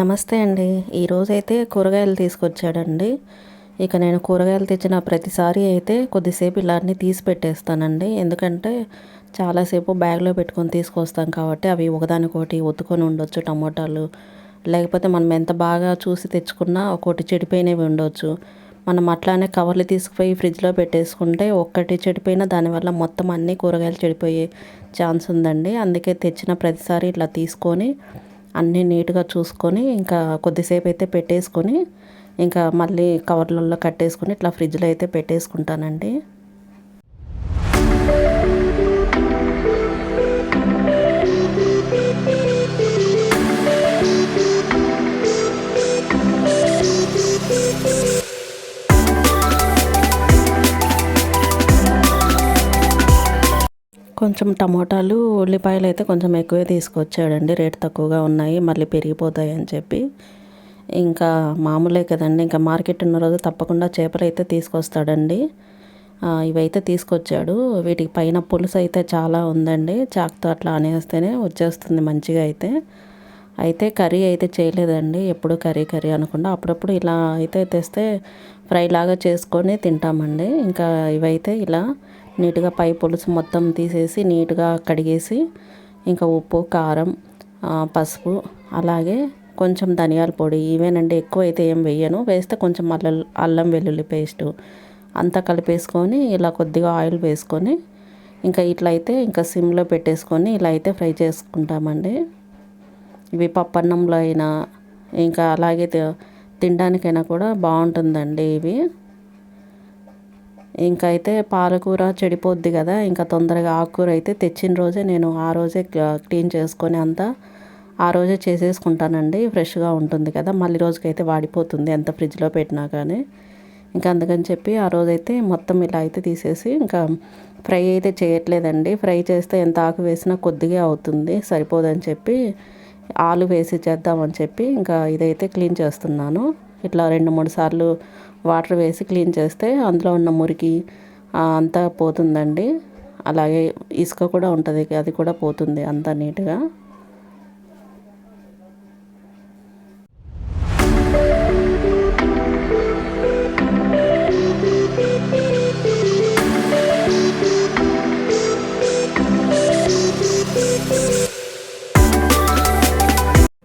నమస్తే అండి. ఈరోజైతే కూరగాయలు తీసుకొచ్చాడండి. ఇక నేను కూరగాయలు తెచ్చిన ప్రతిసారి అయితే కొద్దిసేపు ఇలా అన్నీ తీసి పెట్టేస్తానండి. ఎందుకంటే చాలాసేపు బ్యాగ్లో పెట్టుకొని తీసుకొస్తాం కాబట్టి అవి ఒకదానికొకటి ఒత్తుకొని ఉండొచ్చు టమోటాలు. లేకపోతే మనం ఎంత బాగా చూసి తెచ్చుకున్నా ఒకటి చెడిపోయినవి ఉండొచ్చు. మనం అట్లానే కవర్లు తీసుకుపోయి ఫ్రిడ్జ్లో పెట్టేసుకుంటే ఒక్కటి చెడిపోయినా దానివల్ల మొత్తం అన్ని కూరగాయలు చెడిపోయే ఛాన్స్ ఉందండి. అందుకే తెచ్చిన ప్రతిసారి ఇట్లా తీసుకొని అన్నీ నీట్గా చూసుకొని ఇంకా కొద్దిసేపు అయితే పెట్టేసుకొని ఇంకా మళ్ళీ కవర్లలో కట్టేసుకొని ఇట్లా ఫ్రిడ్జ్లో అయితే పెట్టేసుకుంటానండి. కొంచెం టమోటాలు ఉల్లిపాయలు అయితే కొంచెం ఎక్కువే తీసుకొచ్చాడండి. రేట్ తక్కువగా ఉన్నాయి మళ్ళీ పెరిగిపోతాయి అని చెప్పి. ఇంకా మామూలే కదండి ఇంకా మార్కెట్ ఉన్న రోజు తప్పకుండా చేపలు అయితే తీసుకొస్తాడండి. ఇవైతే తీసుకొచ్చాడు. వీటికి పైన పులుసు అయితే చాలా ఉందండి. చాకుతో అట్లా అనేస్తేనే వచ్చేస్తుంది మంచిగా అయితే. అయితే కర్రీ అయితే చేయలేదండి. ఎప్పుడు కర్రీ కర్రీ అనకుండా అప్పుడప్పుడు ఇలా అయితే తెస్తే ఫ్రై లాగా చేసుకొని తింటామండి. ఇంకా ఇవైతే ఇలా నీట్గా పై పులుసు మొత్తం తీసేసి నీట్గా కడిగేసి ఇంకా ఉప్పు కారం పసుపు అలాగే కొంచెం ధనియాల పొడి. ఇవేనండి ఎక్కువ అయితే ఏం వేయను. వేస్తే కొంచెం అల్లం అల్లం వెల్లుల్లి పేస్టు అంతా కలిపేసుకొని ఇలా కొద్దిగా ఆయిల్ వేసుకొని ఇంకా ఇట్లా అయితే ఇంకా సిమ్లో పెట్టేసుకొని ఇలా అయితే ఫ్రై చేసుకుంటామండి. ఇవి పప్పన్నంలో అయినా ఇంకా అలాగే తినడానికైనా కూడా బాగుంటుందండి ఇవి. ఇంకా అయితే పాలకూర చెడిపోద్ది కదా ఇంకా తొందరగా ఆకుకూర అయితే తెచ్చిన రోజే నేను ఆ రోజే క్లీన్ చేసుకొని అంతా ఆ రోజే చేసేసుకుంటానండి. ఫ్రెష్గా ఉంటుంది కదా మళ్ళీ రోజుకైతే వాడిపోతుంది ఎంత ఫ్రిడ్జ్లో పెట్టినా కానీ ఇంకా అందుకని చెప్పి ఆ రోజైతే మొత్తం ఇలా అయితే తీసేసి ఇంకా ఫ్రై అయితే చేయట్లేదండి. ఫ్రై చేస్తే ఎంత ఆకు వేసినా కొద్దిగా అవుతుంది సరిపోదని చెప్పి ఆలు వేసి చేద్దామని చెప్పి ఇంకా ఇదైతే క్లీన్ చేస్తున్నాను. ఇట్లా రెండు మూడు సార్లు వాటర్ వేసి క్లీన్ చేస్తే అందులో ఉన్న మురికి అంతా పోతుందండి. అలాగే ఇసుక కూడా ఉంటుంది అది కూడా పోతుంది అంతా నీట్గా.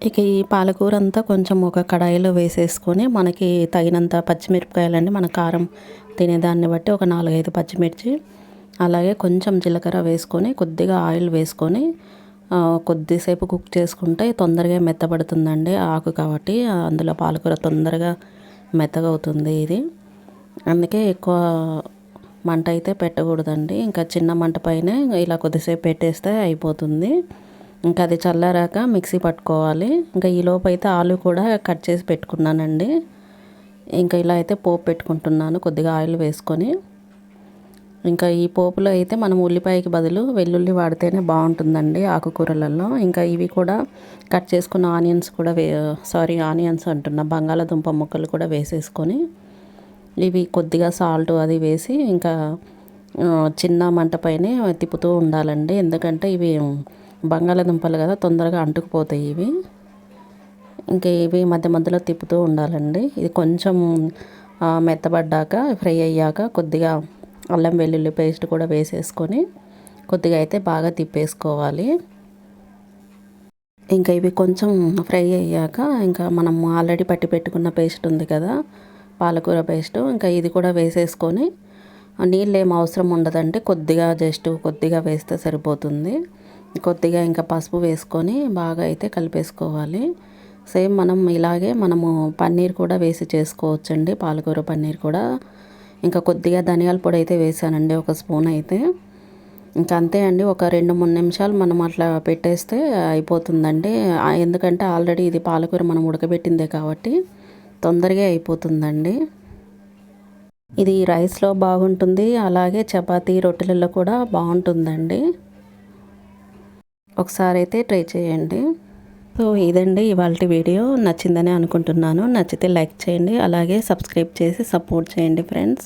ఇక ఈ పాలకూర అంతా కొంచెం ఒక కడాయిలో వేసేసుకొని మనకి తగినంత పచ్చిమిరపకాయలండి మన కారం తినేదాన్ని బట్టి ఒక నాలుగైదు పచ్చిమిర్చి అలాగే కొంచెం జీలకర్ర వేసుకొని కొద్దిగా ఆయిల్ వేసుకొని కొద్దిసేపు కుక్ చేసుకుంటే తొందరగా మెత్తబడుతుందండి ఆకు కాబట్టి అందులో పాలకూర తొందరగా మెత్తగా అవుతుంది ఇది. అందుకే ఎక్కువ మంట అయితే పెట్టకూడదండి. ఇంకా చిన్న మంట పైన ఇలా కొద్దిసేపు పెట్టేస్తే అయిపోతుంది. ఇంకా అది చల్లారాక మిక్సీ పట్టుకోవాలి. ఇంకా ఈ లోపు అయితే ఆలు కూడా కట్ చేసి పెట్టుకున్నానండి. ఇంకా ఇలా అయితే పోపు పెట్టుకుంటున్నాను కొద్దిగా ఆయిల్ వేసుకొని. ఇంకా ఈ పోపులో అయితే మనం ఉల్లిపాయకి బదులు వెల్లుల్లి వాడితేనే బాగుంటుందండి ఆకుకూరలలో. ఇంకా ఇవి కూడా కట్ చేసుకున్న ఆనియన్స్ కూడా వే సారీ ఆనియన్స్ అంటున్నా బంగాళాదుంప ముక్కలు కూడా వేసేసుకొని ఇవి కొద్దిగా సాల్ట్ అది వేసి ఇంకా చిన్న మంట పైనే తిప్పుతూ ఉండాలండి. ఎందుకంటే ఇవి బంగాళాదుంపలు కదా తొందరగా అంటుకుపోతాయి ఇవి. ఇంకా ఇవి మధ్య మధ్యలో తిప్పుతూ ఉండాలండి. ఇది కొంచెం మెత్తబడ్డాక ఫ్రై అయ్యాక కొద్దిగా అల్లం వెల్లుల్లి పేస్ట్ కూడా వేసేసుకొని కొద్దిగా అయితే బాగా తిప్పేసుకోవాలి. ఇంకా ఇవి కొంచెం ఫ్రై అయ్యాక ఇంకా మనం ఆల్రెడీ పట్టి పెట్టుకున్న పేస్ట్ ఉంది కదా పాలకూర పేస్ట్ ఇంకా ఇది కూడా వేసేసుకొని నీళ్ళు ఏం అవసరం ఉండదంటే కొద్దిగా జస్ట్ కొద్దిగా వేస్తే సరిపోతుంది. కొద్దిగా ఇంకా పసుపు వేసుకొని బాగా అయితే కలిపేసుకోవాలి. సేమ్ మనం ఇలాగే మనము పన్నీర్ కూడా వేసి చేసుకోవచ్చండి పాలకూర పన్నీర్ కూడా. ఇంకా కొద్దిగా ధనియాల పొడి అయితే వేసానండి ఒక స్పూన్ అయితే. ఇంకా అంతే అండి ఒక రెండు మూడు నిమిషాలు మనం అట్లా పెట్టేస్తే అయిపోతుందండి. ఎందుకంటే ఆల్రెడీ ఇది పాలకూర మనం ఉడకబెట్టిందే కాబట్టి తొందరగా అయిపోతుందండి. ఇది రైస్లో బాగుంటుంది అలాగే చపాతీ రొట్టెలలో కూడా బాగుంటుందండి. ఒకసారి అయితే ట్రై చేయండి. సో ఇదండి ఇవాళ వీడియో. నచ్చిందని అనుకుంటున్నాను. నచ్చితే లైక్ చేయండి. అలాగే సబ్స్క్రైబ్ చేసి సపోర్ట్ చేయండి ఫ్రెండ్స్.